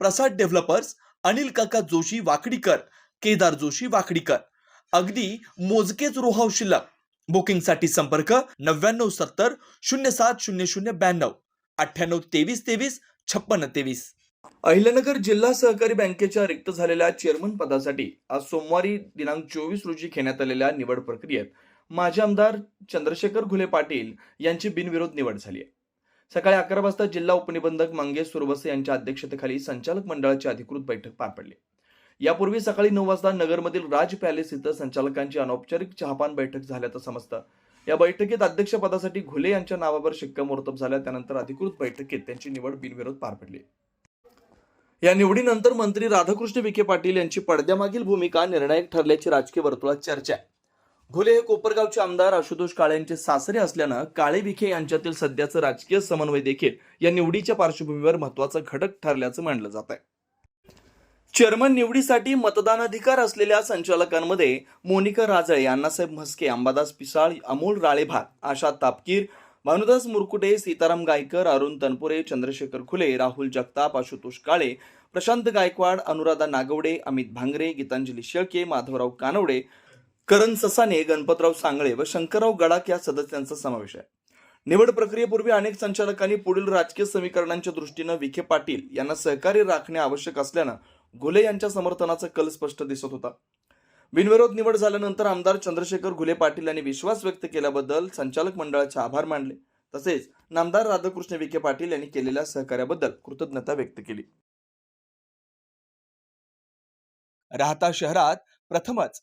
प्रसाद developers Anil काका जोशी वाकडीकर केदार जोशी वाकडीकर. अगदी मोजकेच रोहाव शिल्लक. बुकिंगसाठी संपर्क नव्याण्णव सत्तर शून्य सात शून्य शून्य ब्याण्णव. अठ्ठ्याण्णव तेवीस तेवीस छप्पन्न तेवीस. अहिल्यानगर जिल्हा सहकारी बँकेच्या रिक्त झालेल्या चेअरमन पदासाठी आज सोमवारी दिनांक चोवीस रोजी घेण्यात आलेल्या निवड प्रक्रियेत माजी आमदार चंद्रशेखर घुले पाटील यांची बिनविरोध निवड झाली आहे. सकाळी अकरा वाजता जिल्हा उपनिबंधक मंगेश सुरवसे यांच्या अध्यक्षतेखाली संचालक मंडळाची अधिकृत बैठक पार पडली. यापूर्वी सकाळी नऊ वाजता नगरमधील राज पॅलेस इथं संचालकांची अनौपचारिक चहापान बैठक झाल्याचं समजतं. या बैठकीत अध्यक्षपदासाठी घुले यांच्या नावावर शिक्कामोर्तब झाल्या त्यानंतर अधिकृत बैठकीत त्यांची निवड बिनविरोध पार पडली. या निवडीनंतर मंत्री राधाकृष्ण विखे पाटील यांची पडद्यामागील भूमिका निर्णायक ठरल्याची राजकीय वर्तुळात चर्चा आहे. घुले हे कोपरगावचे आमदार आशुतोष काळे यांचे सासरे असल्यानं काळे विखे यांच्यातील सध्याचं राजकीय समन्वय देखील या निवडीच्या पार्श्वभूमीवर महत्त्वाचा घटक ठरल्याचं मानलं जात आहे चेअरमन निवडीसाठी मतदान अधिकार असलेल्या संचालकांमध्ये मोनिका राजळे अण्णासाहेब म्हस्के अंबादास पिसाळ अमोल राळेभात आशा तापकीर भानुदास मुरकुटे सीताराम गायकर अरुण तनपुरे चंद्रशेखर खुले राहुल जगताप आशुतोष काळे प्रशांत गायकवाड अनुराधा नागवडे अमित भांगरे गीतांजली शेळके माधवराव कानवडे करण ससाने गणपतराव सांगळे व शंकरराव गडाख या सदस्यांचा समावेश आहे. निवड प्रक्रियेपूर्वी अनेक संचालकांनी पुढील राजकीय समीकरणांच्या दृष्टीनं विखे पाटील यांना सहकार्य राखणे आवश्यक असल्यानं घुले यांच्या समर्थनाचा कल स्पष्ट दिसत होता. बिनविरोध निवड झाल्यानंतर आमदार चंद्रशेखर घुले पाटील यांनी विश्वास व्यक्त केल्याबद्दल संचालक मंडळाचे आभार मानले. तसेच नामदार राधाकृष्ण विखे पाटील यांनी केलेल्या सहकार्याबद्दल कृतज्ञता व्यक्त केली. राहता शहरात प्रथमच